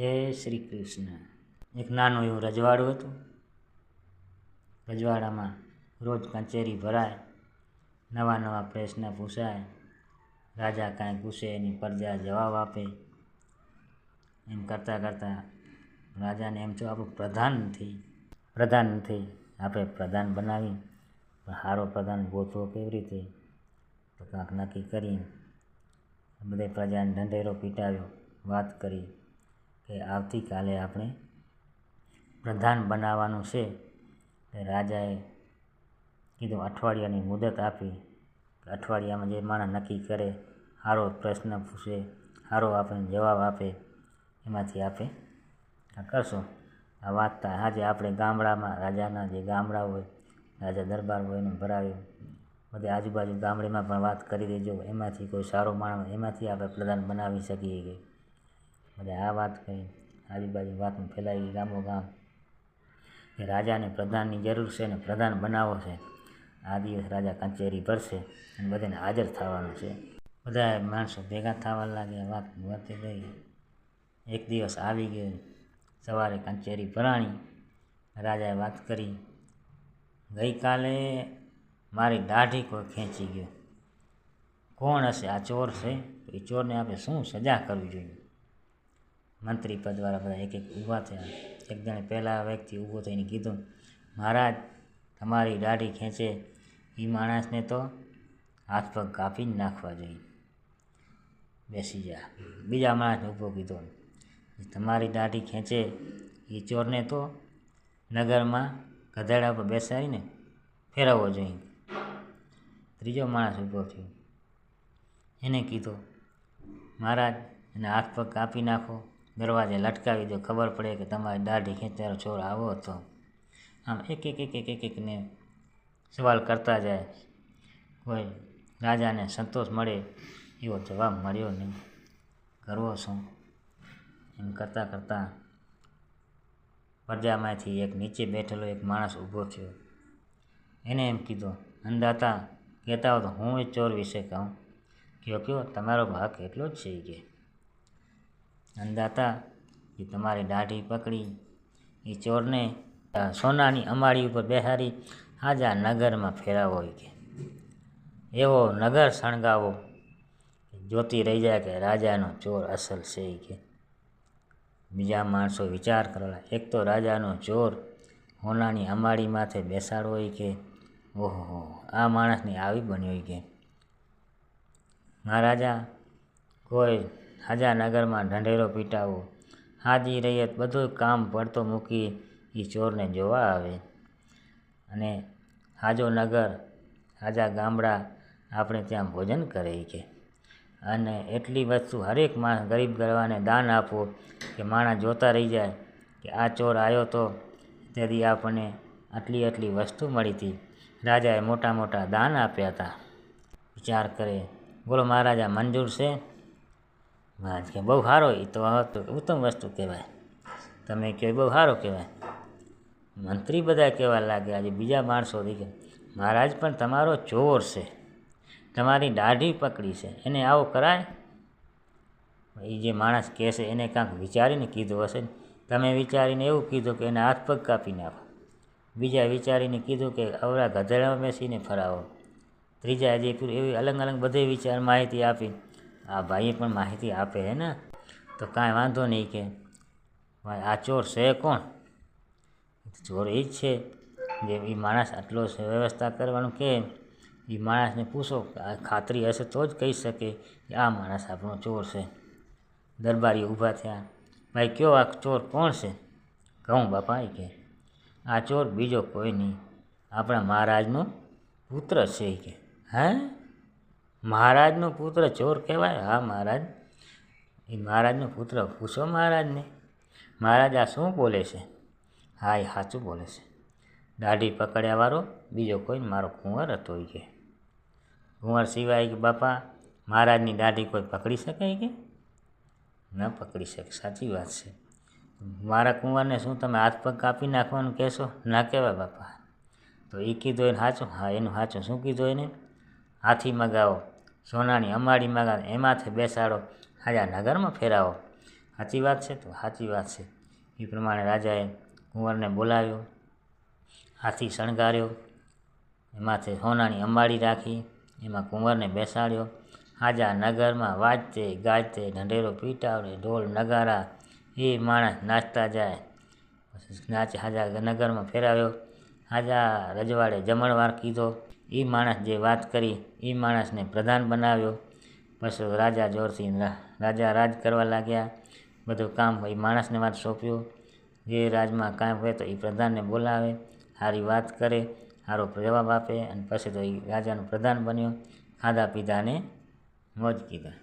જય શ્રી કૃષ્ણ એક નાનું એવું રજવાડું હતું. રજવાડામાં રોજ કચેરી ભરાય, નવા નવા પ્રશ્ન પૂછાય, રાજા કાંઈ પૂછે, એની પ્રજા જવાબ આપે. એમ કરતાં કરતાં રાજાને એમ છો આપણું પ્રધાન નથી. પ્રધાન નથી. આપણે પ્રધાન બનાવી. પણ સારો પ્રધાન ગોતવો કેવી રીતે? તો કાંક નક્કી કરી બધે પ્રજાને ઢંઢેરો પીટાવ્યો, વાત કરી. કે આવતીકાલે આપણે પ્રધાન બનાવવાનું છે. રાજાએ કીધું, અઠવાડિયાની મુદત આપી. અઠવાડિયામાં જે માણસ નક્કી કરે સારો પ્રશ્ન પૂછે સારો આપણને જવાબ આપે, એમાંથી આપે કરશું. આ વાંચતા આજે આપણે ગામડામાં, રાજાના જે ગામડા હોય, રાજા દરબાર હોય એને ભરાવ્યું. બધે આજુબાજુ ગામડીમાં પણ વાત કરી દેજો. એમાંથી કોઈ સારો માણસ, એમાંથી આપણે પ્રધાન બનાવી શકીએ કે બધે આ વાત કહી આજુબાજુ વાતમાં ફેલાવી ગામો ગામ. કે રાજાને પ્રધાનની જરૂર છે ને પ્રધાન બનાવો છે. આ દિવસ રાજા કચેરી ભરશે અને બધાને હાજર થવાનું છે. બધા માણસો ભેગા થવા લાગ્યા વાત વધતી ગઈ. એક દિવસ આવી ગયો. સવારે કચેરી ભરાણી રાજાએ વાત કરી. ગઈકાલે મારી દાઢી કોઈ ખેંચી ગયો. કોણ હશે? આ ચોર છે? એ ચોરને આપણે શું સજા કરવી જોઈએ? મંત્રી પદવાળા બધા એક એક ઊભા થયા. એક જણે પહેલાં વ્યક્તિ ઊભો થઈને કીધું, મહારાજ, તમારી દાઢી ખેંચે. એ માણસને તો હાથ પગ કાપી જ નાખવા જોઈએ. બેસી જા. બીજા માણસને ઊભો કીધો તમારી દાઢી ખેંચે એ ચોરને તો નગરમાં ગધેડા પર બેસાડીને ફેરવવો જોઈએ. ત્રીજો માણસ ઊભો થયો. એને કીધું, મહારાજ, એને હાથ પગ કાપી નાખો. દરવાજે લટકાવી દો. ખબર પડે કે તમારી દાઢી ખેંચનારો ચોર આવો હતો. આમ એક એક એક એક એક એકને સવાલ કરતા જાય. કોઈ રાજાને સંતોષ મળે એવો જવાબ મળ્યો નહીં. કરવો શું? એમ કરતાં કરતાં પ્રજામાંથી એક નીચે બેઠેલો એક માણસ ઊભો થયો. એને એમ કીધું અંદાતા કહેતા હો તો હું એ ચોર વિશે કહું. કયો કયો, તમારો ભાગ એટલો જ છે કે. અંદાતા એ તમારી દાઢી પકડી. એ ચોરને સોનાની અમાળી ઉપર બેહારી આજા નગરમાં ફેરાવો કે. એવો નગર શણગાવો જોતી રહી જાય કે રાજાનો ચોર અસલ છે કે. બીજા માણસો વિચાર કરેલા, એક તો રાજાનો ચોર હોનાની અમાળી માથે બેસાડવો હોય કે. ઓહો, આ માણસની આવી બન્યો કે. મહારાજા, કોઈ હાજા નગરમાં ઢંઢેરો પીટાવો. હાજી રૈયત બધું કામ પડતો મૂકી એ ચોરને જોવા આવે. અને હાજો નગર, હાજા ગામડા આપણે ત્યાં ભોજન કરે કે. અને એટલી વસ્તુ હરેક માણસ ગરીબ ગરવાને દાન આપો કે માણસ જોતા રહી જાય કે આ ચોર આવ્યો તો તેથી આપણને આટલી આટલી વસ્તુ મળી હતી. રાજાએ મોટા મોટા દાન આપ્યા હતા. વિચાર કરે, બોલો મહારાજા, મંજૂર છે? મહારાજ કે બહુ સારો એ તો ઉત્તમ વસ્તુ કહેવાય. તમે કહો બહુ સારો કહેવાય. મંત્રી બધા કહેવા લાગ્યા, આજે બીજા માણસો કે મહારાજ, પણ તમારો ચોર છે. તમારી દાઢી પકડી છે. એને આવો કરાય. એ જે માણસ કહેશે એને કાંક વિચારીને કીધું હશે ને. તમે વિચારીને એવું કીધું કે એને હાથ પગ કાપી નાખો. બીજા વિચારીને કીધું કે અવરા ગધેડામાં બેસીને ફરાવો. ત્રીજા જે એવી અલગ અલગ બધી વિચાર માહિતી આપી. આ ભાઈએ પણ માહિતી આપે હે ને? તો કાંઈ વાંધો નહીં કે. ભાઈ, આ ચોર છે કોણ? ચોર એ જ છે. જે એ માણસ આટલો વ્યવસ્થા કરવાનું કે એ માણસને પૂછો ખાતરી હશે તો જ કહી શકે. કે આ માણસ આપણો ચોર છે. દરબારી ઊભા થયા. ભાઈ, કયો આ ચોર કોણ છે? કહું બાપા કે, આ ચોર બીજો કોઈ નહીં. આપણા મહારાજનો પુત્ર છે કે. હે? મહારાજનો પુત્ર ચોર કહેવાય? હા, મહારાજ. એ મહારાજનો પુત્ર પૂછો મહારાજને. મહારાજ આ શું બોલે છે? હા, એ સાચું બોલે છે. દાઢી પકડ્યાવાળો બીજો કોઈ મારો કુંવર હતો કે. કુંવર સિવાય કે બાપા, મહારાજની દાઢી કોઈ પકડી શકે કે? ન પકડી શકે, સાચી વાત છે. મારા કુંવરને શું તમે હાથ પગ કાપી નાખવાનું કહેશો? ના કહેવાય બાપા. તો એ કીધું એને સાચું હા, એનું સાચું શું કીધું એને? હાથી મગાવો. સોનાની અમાડી મગાવો, એમાંથી બેસાડો હાજા નગરમાં ફેરાવો. સાચી વાત છે તો સાચી વાત છે. એ પ્રમાણે રાજાએ કુંવરને બોલાવ્યો, હાથી શણગાર્યો, એમાંથી સોનાની અંબાડી રાખી, એમાં કુંવરને બેસાડ્યો. હાજા નગરમાં વાજતે ગાજતે ઢંઢેરો પીટાવડે, ઢોલ નગારા, એ માણસ નાચતા જાય. નાચ હાજા નગરમાં ફેરાવ્યો. હાજા રજવાડે જમણવાર કીધો એ માણસ જે વાત કરી એ માણસને પ્રધાન બનાવ્યો. પછી રાજા જોરથી રાજા રાજ કરવા લાગ્યા. બધું કામ એ માણસને વાત સોંપ્યું. જે રાજમાં કામ હોય તો એ પ્રધાનને બોલાવે સારી વાત કરે સારો જવાબ આપે અને પછી તો એ રાજાનો પ્રધાન બન્યો. ખાધા પીધાને મોજ કીધા.